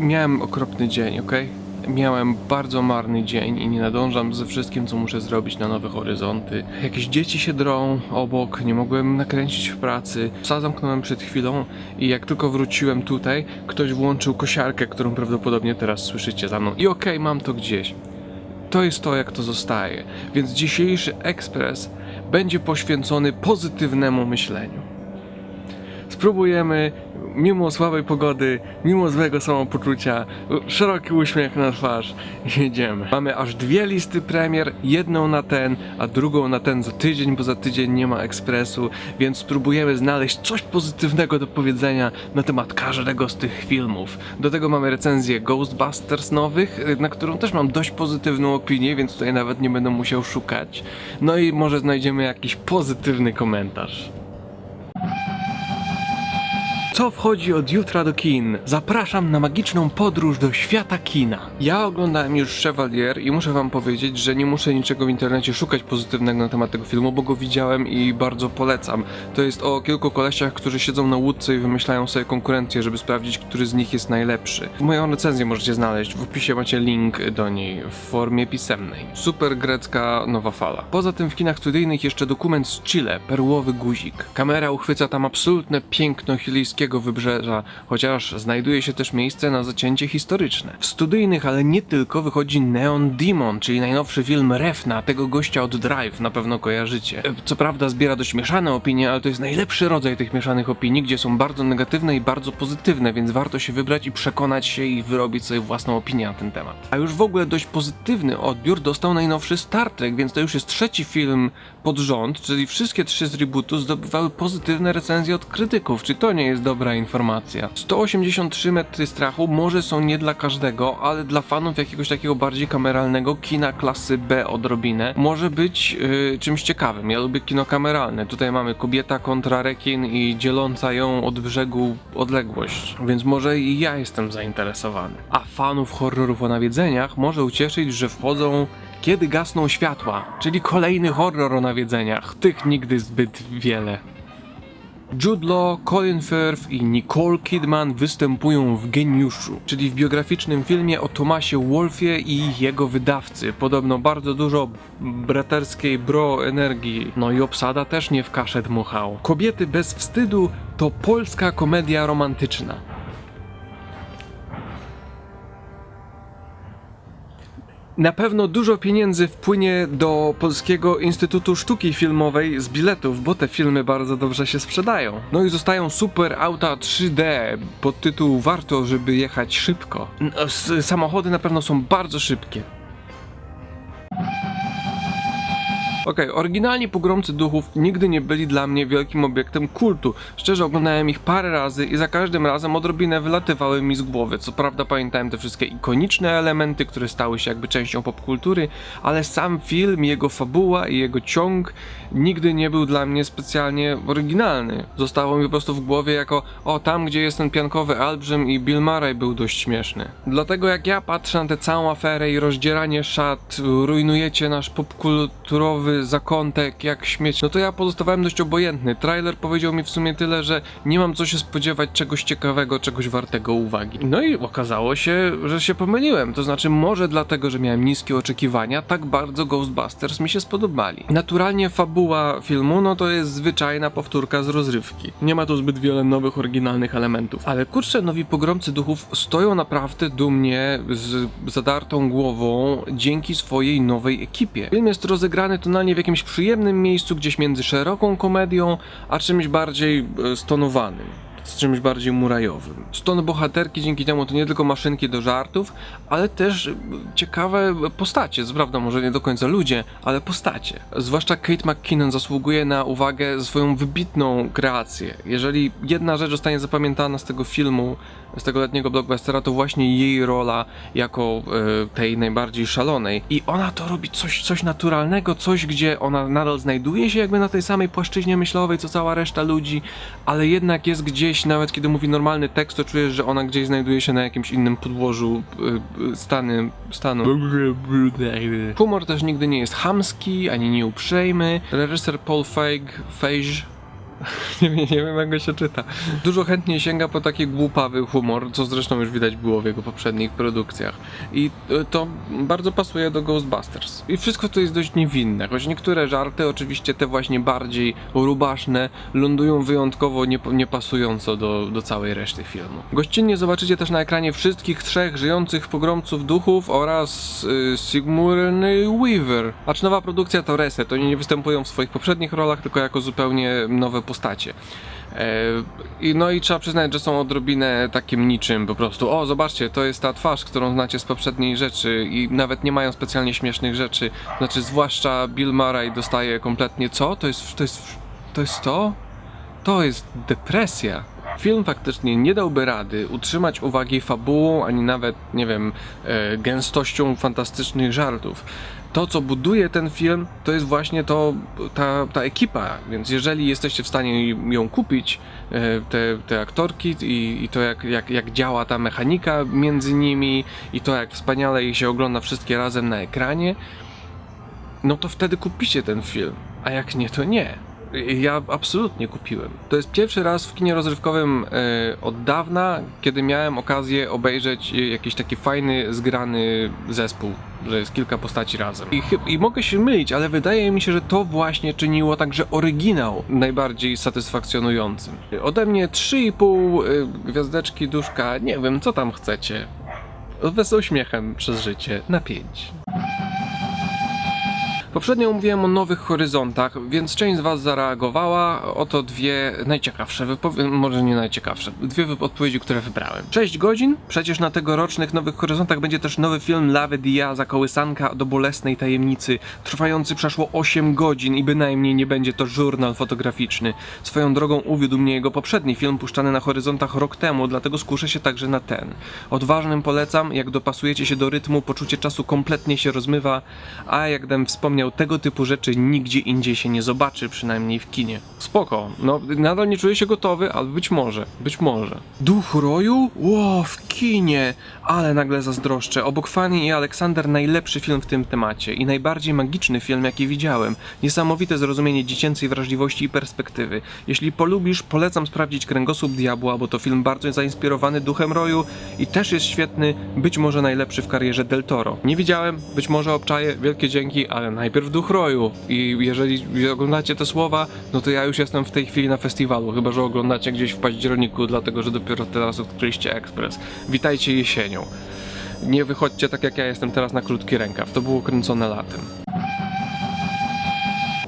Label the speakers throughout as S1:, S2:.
S1: miałem okropny dzień, okej? Miałem bardzo marny dzień i nie nadążam ze wszystkim, co muszę zrobić na nowe horyzonty. Jakieś dzieci się drą obok, nie mogłem nakręcić w pracy. Psa zamknąłem przed chwilą i jak tylko wróciłem tutaj, ktoś włączył kosiarkę, którą prawdopodobnie teraz słyszycie za mną. I okej, mam to gdzieś. To jest to, jak to zostaje. Więc dzisiejszy ekspres będzie poświęcony pozytywnemu myśleniu. Spróbujemy, mimo słabej pogody, mimo złego samopoczucia, szeroki uśmiech na twarz, jedziemy. Mamy aż dwie listy premier, jedną na ten, a drugą na ten za tydzień, bo za tydzień nie ma ekspresu, więc spróbujemy znaleźć coś pozytywnego do powiedzenia na temat każdego z tych filmów. Do tego mamy recenzję Ghostbusters nowych, na którą też mam dość pozytywną opinię, więc tutaj nawet nie będę musiał szukać. No i może znajdziemy jakiś pozytywny komentarz. Co wchodzi od jutra do kin? Zapraszam na magiczną podróż do świata kina. Ja oglądałem już Chevalier i muszę wam powiedzieć, że nie muszę niczego w internecie szukać pozytywnego na temat tego filmu, bo go widziałem i bardzo polecam. To jest o kilku kolesiach, którzy siedzą na łódce i wymyślają sobie konkurencję, żeby sprawdzić, który z nich jest najlepszy. Moją recenzję możecie znaleźć, w opisie macie link do niej w formie pisemnej. Super grecka nowa fala. Poza tym w kinach studyjnych jeszcze dokument z Chile, Perłowy Guzik. Kamera uchwyca tam absolutne piękno chilijskiego wybrzeża, chociaż znajduje się też miejsce na zacięcie historyczne. W studyjnych, ale nie tylko, wychodzi Neon Demon, czyli najnowszy film Refna, tego gościa od Drive, na pewno kojarzycie. Co prawda zbiera dość mieszane opinie, ale to jest najlepszy rodzaj tych mieszanych opinii, gdzie są bardzo negatywne i bardzo pozytywne, więc warto się wybrać i przekonać się i wyrobić sobie własną opinię na ten temat. A już w ogóle dość pozytywny odbiór dostał najnowszy Star Trek, więc to już jest trzeci film pod rząd, czyli wszystkie trzy z rebootu zdobywały pozytywne recenzje od krytyków. Czy to nie jest dobra informacja? 183 metry strachu może są nie dla każdego, ale dla fanów jakiegoś takiego bardziej kameralnego kina klasy B odrobinę może być yy, czymś ciekawym. Ja lubię kino kameralne. Tutaj mamy kobieta kontra rekin i dzieląca ją od brzegu odległość, więc może i ja jestem zainteresowany. A fanów horrorów o nawiedzeniach może ucieszyć, że wchodzą kiedy gasną światła, czyli kolejny horror o nawiedzeniach. Tych nigdy zbyt wiele. Jude Law, Colin Firth i Nicole Kidman występują w Geniuszu, czyli w biograficznym filmie o Tomasie Wolfie i jego wydawcy. Podobno bardzo dużo braterskiej bro energii, no i obsada też nie w kaszę dmuchał. Kobiety bez wstydu to polska komedia romantyczna. Na pewno dużo pieniędzy wpłynie do Polskiego Instytutu Sztuki Filmowej z biletów, bo te filmy bardzo dobrze się sprzedają. No i zostają super auta 3D pod tytuł Warto, żeby jechać szybko. Samochody na pewno są bardzo szybkie. Okej, oryginalni pogromcy duchów nigdy nie byli dla mnie wielkim obiektem kultu. Szczerze oglądałem ich parę razy i za każdym razem odrobinę wylatywały mi z głowy. Co prawda pamiętałem te wszystkie ikoniczne elementy, które stały się jakby częścią popkultury, ale sam film, jego fabuła i jego ciąg nigdy nie był dla mnie specjalnie oryginalny. Zostało mi po prostu w głowie jako o tam gdzie jest ten piankowy Albrzym i Bill Murray był dość śmieszny. Dlatego jak ja patrzę na tę całą aferę i rozdzieranie szat, rujnujecie nasz popkulturowy zakątek jak śmieć, no to ja pozostawałem dość obojętny. Trailer powiedział mi w sumie tyle, że nie mam co się spodziewać czegoś ciekawego, czegoś wartego uwagi. No i okazało się, że się pomyliłem. To znaczy może dlatego, że miałem niskie oczekiwania, tak bardzo Ghostbusters mi się spodobali. Naturalnie fabuła filmu, no to jest zwyczajna powtórka z rozrywki. Nie ma tu zbyt wiele nowych, oryginalnych elementów. Ale kurczę, nowi pogromcy duchów stoją naprawdę dumnie z zadartą głową dzięki swojej nowej ekipie. Film jest rozegrany tonalnie w jakimś przyjemnym miejscu, gdzieś między szeroką komedią, a czymś bardziej e, stonowanym z czymś bardziej murajowym. Ston bohaterki dzięki temu to nie tylko maszynki do żartów, ale też e, ciekawe postacie. Co prawda, może nie do końca ludzie, ale postacie. Zwłaszcza Kate McKinnon zasługuje na uwagę swoją wybitną kreację. Jeżeli jedna rzecz zostanie zapamiętana z tego filmu, z tego letniego blockbustera, to właśnie jej rola jako e, tej najbardziej szalonej. I ona to robi coś, coś naturalnego, coś, gdzie ona nadal znajduje się jakby na tej samej płaszczyźnie myślowej, co cała reszta ludzi, ale jednak jest gdzieś, nawet kiedy mówi normalny tekst, to czujesz, że ona gdzieś znajduje się na jakimś innym podłożu e, stany, stanu. Humor też nigdy nie jest chamski, ani nieuprzejmy. Reżyser Paul Feig, Feige nie, wiem- nie wiem jak go się czyta. Dużo chętniej sięga po taki głupawy humor, co zresztą już widać było w jego poprzednich produkcjach. I to bardzo pasuje do Ghostbusters. I wszystko to jest dość niewinne, choć niektóre żarty, oczywiście te właśnie bardziej rubaszne, lądują wyjątkowo niepasująco do, do całej reszty filmu. Gościnnie zobaczycie też na ekranie wszystkich trzech żyjących pogromców duchów oraz y, Sigmurny Weaver. Acz nowa produkcja to reset, oni nie występują w swoich poprzednich rolach, tylko jako zupełnie nowe postacie. E, no i trzeba przyznać, że są odrobinę takim niczym po prostu. O, zobaczcie, to jest ta twarz, którą znacie z poprzedniej rzeczy i nawet nie mają specjalnie śmiesznych rzeczy. Znaczy, zwłaszcza Bill Murray dostaje kompletnie co? To jest, to jest, to jest to? To jest depresja. Film faktycznie nie dałby rady utrzymać uwagi fabułą, ani nawet, nie wiem, e, gęstością fantastycznych żartów. To, co buduje ten film, to jest właśnie to, ta, ta ekipa, więc jeżeli jesteście w stanie ją kupić, e, te, te aktorki i, i to, jak, jak, jak działa ta mechanika między nimi i to, jak wspaniale ich się ogląda wszystkie razem na ekranie, no to wtedy kupicie ten film, a jak nie, to nie. Ja absolutnie kupiłem. To jest pierwszy raz w kinie rozrywkowym e, od dawna, kiedy miałem okazję obejrzeć e, jakiś taki fajny, zgrany zespół, że jest kilka postaci razem. I, I mogę się mylić, ale wydaje mi się, że to właśnie czyniło także oryginał najbardziej satysfakcjonującym. Ode mnie 3,5 y, gwiazdeczki duszka, nie wiem, co tam chcecie. Wez uśmiechem przez życie na 5. Poprzednio mówiłem o nowych horyzontach, więc część z Was zareagowała. Oto dwie najciekawsze wypowiedzi, może nie najciekawsze, dwie odpowiedzi, które wybrałem. 6 godzin? Przecież na tegorocznych nowych horyzontach będzie też nowy film Lave Dia za kołysanka do bolesnej tajemnicy, trwający przeszło 8 godzin i bynajmniej nie będzie to żurnal fotograficzny. Swoją drogą uwiódł mnie jego poprzedni film puszczany na horyzontach rok temu, dlatego skuszę się także na ten. Odważnym polecam, jak dopasujecie się do rytmu, poczucie czasu kompletnie się rozmywa, a jak Dem wspomniał, tego typu rzeczy nigdzie indziej się nie zobaczy, przynajmniej w kinie. Spoko, no nadal nie czuję się gotowy, ale być może, być może. Duch Roju? Ło, w kinie! Ale nagle zazdroszczę. Obok Fanny i Aleksander najlepszy film w tym temacie i najbardziej magiczny film, jaki widziałem. Niesamowite zrozumienie dziecięcej wrażliwości i perspektywy. Jeśli polubisz, polecam sprawdzić Kręgosłup Diabła, bo to film bardzo zainspirowany Duchem Roju i też jest świetny, być może najlepszy w karierze Del Toro. Nie widziałem, być może obczaję, wielkie dzięki, ale najpierw Duch Roju. I jeżeli oglądacie te słowa, no to ja już jestem w tej chwili na festiwalu, chyba że oglądacie gdzieś w październiku, dlatego że dopiero teraz odkryliście Ekspres. Witajcie jesienią. Nie wychodźcie tak jak ja jestem teraz na krótki rękaw, to było kręcone latem.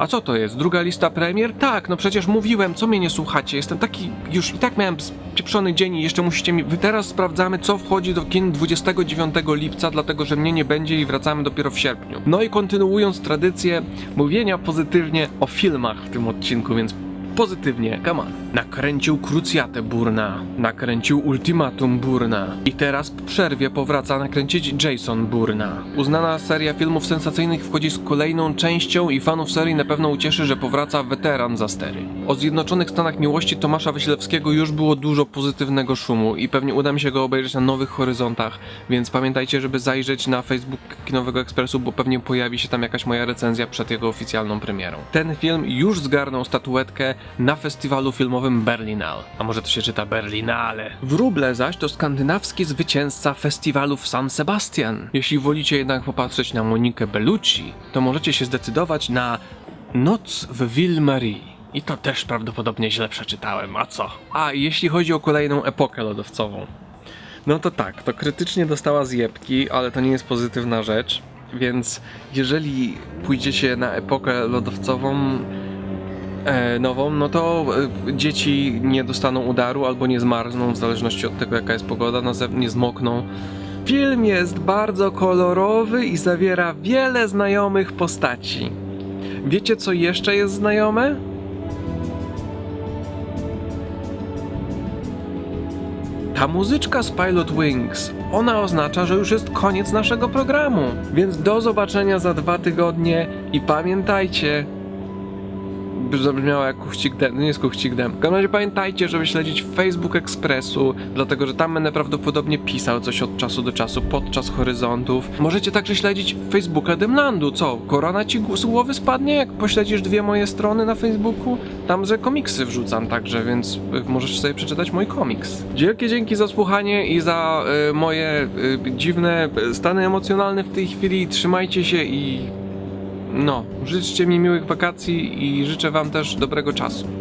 S1: A co to jest? Druga lista premier? Tak, no przecież mówiłem, co mnie nie słuchacie. Jestem taki, już i tak miałem pieprzony dzień i jeszcze musicie mi... Wy teraz sprawdzamy, co wchodzi do kin 29 lipca, dlatego że mnie nie będzie i wracamy dopiero w sierpniu. No i kontynuując tradycję mówienia pozytywnie o filmach w tym odcinku, więc pozytywnie, on. Nakręcił Krucjatę Burna, nakręcił Ultimatum Burna i teraz po przerwie powraca nakręcić Jason Burna. Uznana seria filmów sensacyjnych wchodzi z kolejną częścią i fanów serii na pewno ucieszy, że powraca weteran za stery. O Zjednoczonych Stanach Miłości Tomasza Wyślewskiego już było dużo pozytywnego szumu i pewnie uda mi się go obejrzeć na nowych horyzontach, więc pamiętajcie, żeby zajrzeć na Facebook Kinowego Ekspresu, bo pewnie pojawi się tam jakaś moja recenzja przed jego oficjalną premierą. Ten film już zgarnął statuetkę na festiwalu filmowym Berlinale, a może to się czyta Berlinale. Wróble zaś to skandynawski zwycięzca festiwalu w San Sebastian. Jeśli wolicie jednak popatrzeć na Monikę Bellucci, to możecie się zdecydować na Noc w Ville-Marie. I to też prawdopodobnie źle przeczytałem, a co? A, jeśli chodzi o kolejną epokę lodowcową. No to tak, to krytycznie dostała zjebki, ale to nie jest pozytywna rzecz. Więc jeżeli pójdziecie na epokę lodowcową nową, no to e, dzieci nie dostaną udaru albo nie zmarzną, w zależności od tego jaka jest pogoda, na nie zmokną. Film jest bardzo kolorowy i zawiera wiele znajomych postaci. Wiecie co jeszcze jest znajome? Ta muzyczka z Pilot Wings, ona oznacza, że już jest koniec naszego programu. Więc do zobaczenia za dwa tygodnie i pamiętajcie, by zabrzmiało jak kuchcik dem, nie jest kuchcik dem. W każdym razie pamiętajcie, żeby śledzić Facebook Expressu, dlatego że tam będę prawdopodobnie pisał coś od czasu do czasu, podczas horyzontów. Możecie także śledzić Facebooka Demlandu, co? Korona ci z głowy spadnie, jak pośledzisz dwie moje strony na Facebooku? Tam, że komiksy wrzucam także, więc y, możesz sobie przeczytać mój komiks. Wielkie dzięki za słuchanie i za y, moje y, dziwne y, stany emocjonalne w tej chwili. Trzymajcie się i no, życzcie mi miłych wakacji i życzę wam też dobrego czasu.